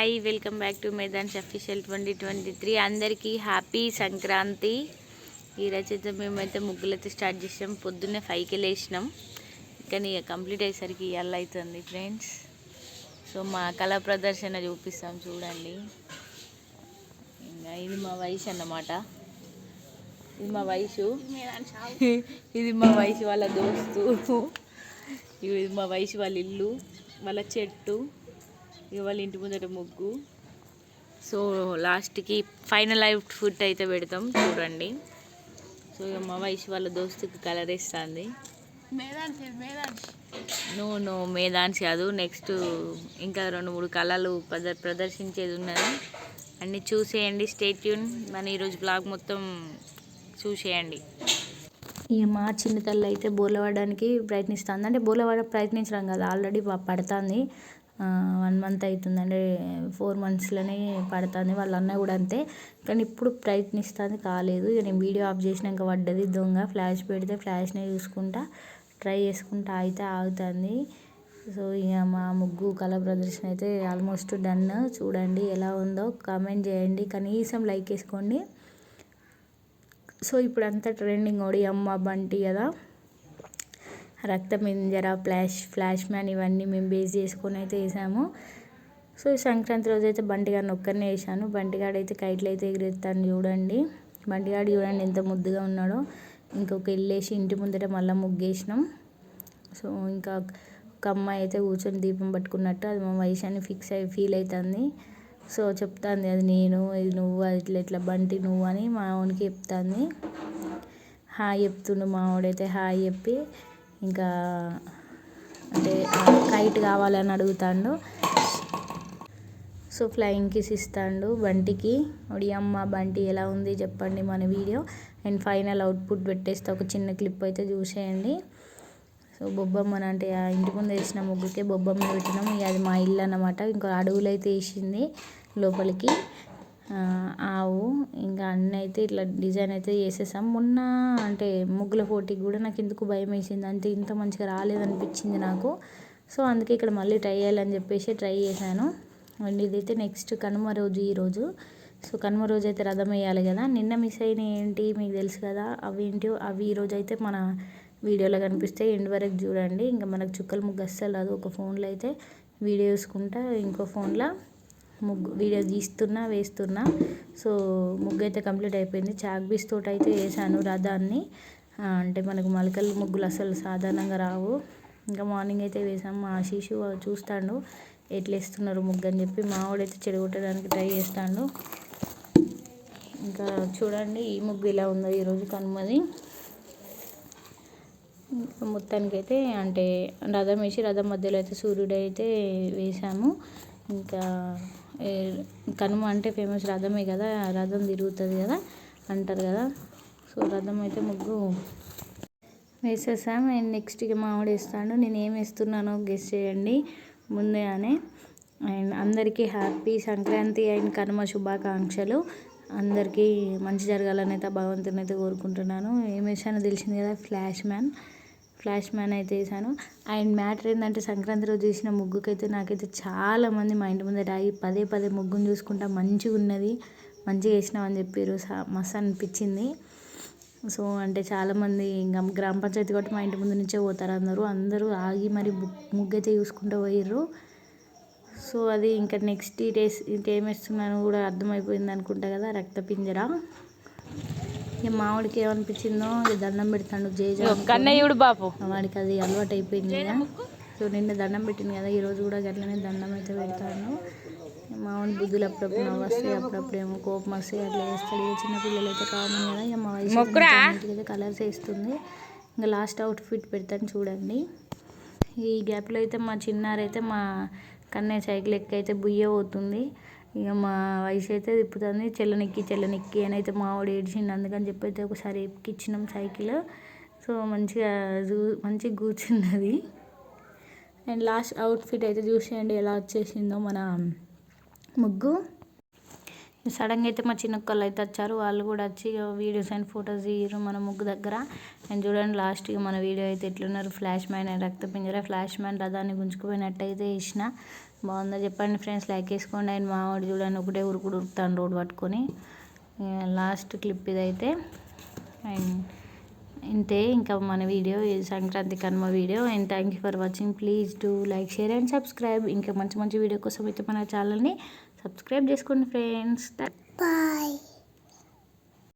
Hi welcome back to Maidans official twenty twenty three. అందరికీ happy Sankranti. ఈ అయితే మేమైతే ముగ్గులైతే స్టార్ట్ చేసాం. పొద్దున్నే ఫైవ్కి లేచినాం. కానీ కంప్లీట్ అయ్యేసరికి ఇవాళ అవుతుంది ఫ్రెండ్స్ సో మా కళా ప్రదర్శన చూపిస్తాం చూడండి. ఇంకా ఇది మా వయసు అన్నమాట. ఇది మా వయసు. ఇది మా వయసు వాళ్ళ దోస్తు. ఇది మా వయసు వాళ్ళ ఇల్లు వాళ్ళ చెట్టు. ఇక వాళ్ళ ఇంటి ముందర ముగ్గు. సో లాస్ట్కి ఫైనల్ అవుట్ ఫుడ్ అయితే పెడతాం చూడండి. సో ఇక మా వయసు వాళ్ళ దోస్తుకి కలర్ ఇస్తుంది నో నో మేదాన్స్ కాదు. నెక్స్ట్ ఇంకా రెండు మూడు కళలు ప్రద ప్రదర్శించేది ఉన్నది. అన్నీ చూసేయండి స్టేట్ ట్యూన్. మన ఈరోజు బ్లాగ్ మొత్తం చూసేయండి. ఇక మా చిన్న తల్లి అయితే బోలవడానికి ప్రయత్నిస్తుంది. అంటే బోలవడ ప్రయత్నించడం కదా ఆల్రెడీ పడుతుంది. వన్ మంత్ అవుతుంది అంటే ఫోర్ మంత్స్లోనే పడుతుంది. వాళ్ళ అన్న కూడా అంతే. కానీ ఇప్పుడు ప్రయత్నిస్తుంది కాలేదు. ఇక నేను వీడియో ఆఫ్ చేసినాక పడ్డది దొంగ. ఫ్లాష్ పెడితే ఫ్లాష్నే చూసుకుంటా ట్రై చేసుకుంటా అయితే ఆగుతుంది. సో ఇక మా ముగ్గు కళ ప్రదర్శన అయితే ఆల్మోస్ట్ డన్ చూడండి ఎలా ఉందో కామెంట్ చేయండి. కనీసం లైక్ వేసుకోండి. సో ఇప్పుడు అంతా ట్రెండింగ్ ఓడి అమ్మ బంటి కదా. రక్తమింజర ఫ్లాష్ ఫ్లాష్ మ్యాన్ ఇవన్నీ మేము బేస్ చేసుకొని అయితే వేసాము. సో సంక్రాంతి రోజు అయితే బంటిగాడిని ఒక్కరినే వేసాను. బంటిగాడు అయితే కైట్లు అయితే ఎగురెత్తాను చూడండి. బంటిగాడు చూడండి ఎంత ముద్దుగా ఉన్నాడో. ఇంకొక ఇల్లేసి ఇంటి ముందట మళ్ళీ ముగ్గేసినాం. సో ఇంకా ఒక అమ్మాయి అయితే కూర్చొని దీపం పట్టుకున్నట్టు అది మా వయసు అని ఫిక్స్ అయ్యి ఫీల్ అవుతుంది సో చెప్తాంది అది నేను ఇది నువ్వు అది ఇట్లా ఇట్లా బంటి నువ్వు అని మా వానికి చెప్తాంది. హాయ్ చెప్తుండు మా వాడైతే హాయ్ చెప్పి. ఇంకా అంటే కైట్ కావాలని అడుగుతాడు. సో ఫ్లయింగ్ కిస్ ఇస్తాడు బంటికి ఒడియమ్మ బంటి ఎలా ఉంది చెప్పండి మన వీడియో అండ్ ఫైనల్ అవుట్పుట్ పెట్టేస్తే ఒక చిన్న క్లిప్ అయితే చూసేయండి. సో బొబ్బమ్మని అంటే ఆ ఇంటి ముందు వేసిన ముగ్గుకే బొబ్బమ్మ పెట్టినాం ఇక అది మా ఇల్లు అన్నమాట. ఇంకో అడుగులు అయితే వేసింది లోపలికి. ఆవు ఇంకా అన్నీ అయితే ఇట్లా డిజైన్ అయితే చేసేసాం. మొన్న అంటే ముగ్గుల పోటీకి కూడా నాకు ఎందుకు భయం వేసింది అంతే ఇంత మంచిగా రాలేదనిపించింది నాకు. సో అందుకే ఇక్కడ మళ్ళీ ట్రై చేయాలని చెప్పేసి ట్రై చేశాను. అండ్ ఇదైతే నెక్స్ట్ కనుమ రోజు ఈరోజు సో కనుమ రోజు అయితే రథం వేయాలి కదా. నిన్న మిస్ అయిన ఏంటి మీకు తెలుసు కదా? అవి ఏంటి? అవి ఈరోజు అయితే మన వీడియోలో కనిపిస్తే ఎండ్ వరకు చూడండి. ఇంకా మనకు చుక్కల ముగ్గు అస్సలు రాదు. ఒక ఫోన్లో అయితే వీడియో చూసుకుంటా ఇంకో ఫోన్లో ముగ్గు వీడియో గీస్తున్నా వేస్తున్నా. సో ముగ్గు అయితే కంప్లీట్ అయిపోయింది. చాక్ బీస్ తోటి అయితే వేసాను రథాన్ని. అంటే మనకు మలకల ముగ్గులు అసలు సాధారణంగా రావు. ఇంకా మార్నింగ్ అయితే వేసాము మా శిశు చూస్తాడు ఎట్లా వేస్తున్నారు ముగ్గు అని చెప్పి. మావాడైతే చెడగొట్టడానికి ట్రై చేస్తాడు. ఇంకా చూడండి ఈ ముగ్గు ఇలా ఉందో ఈరోజు కనుమది. మొత్తానికైతే అంటే రథం వేసి రథం మధ్యలో అయితే సూర్యుడు అయితే వేసాము. ఇంకా కనుమ అంటే ఫేమస్ రథమే కదా రథం తిరుగుతుంది కదా అంటారు కదా. సో రథం అయితే ముగ్గు వేసేసాం. అండ్ నెక్స్ట్ ఇక మామిడి వేస్తాను నేను ఏం వేస్తున్నానో గెస్ చేయండి ముందే అని అండ్ అందరికీ హ్యాపీ సంక్రాంతి అండ్ కనుమ శుభాకాంక్షలు. అందరికీ మంచి జరగాలని అయితే భగవంతుని అయితే కోరుకుంటున్నాను. ఏం వేసానో తెలిసింది కదా ఫ్లాష్ మ్యాన్. ఫ్లాష్ మ్యాన్ అయితే వేసాను అండ్ మ్యాటర్ ఏంటంటే సంక్రాంతి రోజు చేసిన ముగ్గుకైతే నాకైతే చాలామంది మా ఇంటి ముందర ఆగి పదే పదే ముగ్గును చూసుకుంటా మంచిగా ఉన్నది మంచిగా వేసినావు అని చెప్పారు మస్తు అనిపించింది. సో అంటే చాలామంది ఇంకా గ్రామ పంచాయతీ కాబట్టి మా ఇంటి ముందు నుంచే పోతారు అందరూ. అందరూ ఆగి మరి ముగ్గు అయితే చూసుకుంటూ పోయిర్రు. సో అది ఇంకా నెక్స్ట్ డేస్ ఇంకేం వేస్తున్నాను కూడా అర్థమైపోయింది అనుకుంటా కదా రక్తపింజర. మామిడికి ఏమనిపించిందో దండం పెడతాడు జేజ కన్నయ్యుడు బాపు. వాడికి అది అలవాటు అయిపోయింది కదా. సో నిన్న దండం పెట్టింది కదా ఈరోజు కూడా గట్లనే దండం అయితే పెడతాను మామిడి బుద్ధులు అప్పుడప్పుడు నవ్వు వస్తాయి అప్పుడప్పుడు ఏమో కోపం వస్తాయి అట్లా వేస్తాడు చిన్న పిల్లలు అయితే కామన్ కదా ఇక మా వయసు అయితే కలర్స్ వేస్తుంది. ఇంకా లాస్ట్ అవుట్ ఫిట్ పెడతాను చూడండి. ఈ గ్యాప్లో అయితే మా చిన్నారైతే మా కన్నయ్య సైకిల్ ఎక్కి అయితే బుయ్య పోతుంది. ఇక మా వయసు అయితే తిప్పుతుంది. చెల్లనెక్కి చెల్లనిక్కి అని అయితే మావాడు ఏడ్చిండు. అందుకని చెప్పి అయితే ఒకసారి ఎక్కిచ్చినాం సైకిల్. సో మంచిగా చూ మంచిగా కూర్చున్నది. అండ్ లాస్ట్ అవుట్ఫిట్ అయితే చూసేయండి ఎలా వచ్చేసిందో మన ముగ్గు. సడన్గా అయితే మా చిన్నక్కళ్ళు అయితే వచ్చారు. వాళ్ళు కూడా వచ్చి వీడియోస్ అండ్ ఫొటోస్ తీయరు మన ముగ్గు దగ్గర. అండ్ చూడండి లాస్ట్గా మన వీడియో అయితే ఎట్లున్నారు. ఫ్లాష్ మ్యాన్ రక్త పింజర ఫ్లాష్ మ్యాన్ రథాన్ని గుంజుకుపోయినట్టయితే అయితే బాగుందో చెప్పండి ఫ్రెండ్స్ లైక్ వేసుకోండి. అండ్ మావాడు చూడండి ఒకటే ఉరుకుడు ఉరుకుతాను రోడ్ పట్టుకొని. లాస్ట్ క్లిప్ ఇదైతే. అండ్ ఇంతే ఇంకా మన video Sankranti Kanuma video. And thank you for watching please do like share and subscribe ఇంకా మంచి మంచి వీడియో కోసం అయితే మన ఛానల్ని సబ్స్క్రైబ్ చేసుకోండి ఫ్రెండ్స్ బాయ్